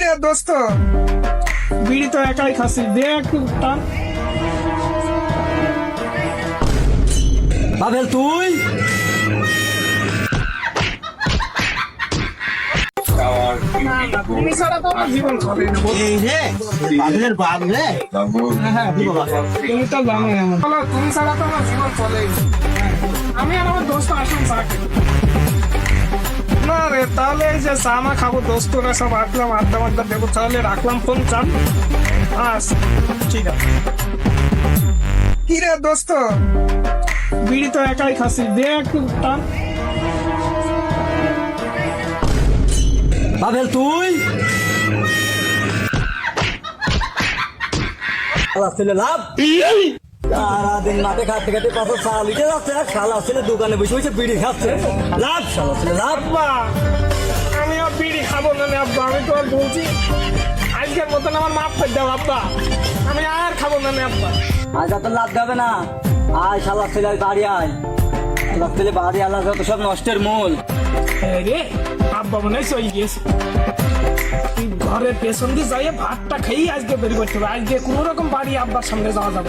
রে দোস্ত। বিড়ি তো একাই খাসি দে একটু টান পাবেল তুই? না না তুমি ছাড়া তো আমার জীবন চলে না এই রে বাপ রে। হ্যাঁ কি তুমি তো জানোই তুমি ছাড়া তো আমার জীবন চলে আমি আর আমার দোস্ত আসুন তাহলে এই যে চা মা খাব দোস্তরা সব আসলাম, আড্ডা মাড্ডা দেবো, তাহলে রাখলাম ফোন চান? আস, ঠিক আছে। কি রে দোস্ত? বিড়ি তো একাই খাসি দে একটু টান। পাবেল তুই? লাভ? সারাদিন মাঠে খাটতে খাটতে কত চা লিখে যাচ্ছে আর শালা ছেলে দোকানে বসে বসে বিড়ি খাচ্ছে। লাভ শালা ছেলে লাভ। আমি আর বিড়ি খাব না আব্বা আমি তো আর বলছি আজকের মতন আমার মাপ করে দাও আব্বা। আমি আর খাব না আব্বা। আজ এত লাভ যাবে না। আয় শালা ছেলে বাড়ি আয়। ছেলে বাড়ি আলাদা যত সব নষ্টের মূল। রে আব্বা মনে হয় সই গিয়েছে তুই ঘরের পেছন দিয়ে যাইয়ে ভাতটা খেয়েই আজকে বের করতে হবে। আজকে কোনো রকম বাড়ি আব্বার সামনে যাওয়া যাবে।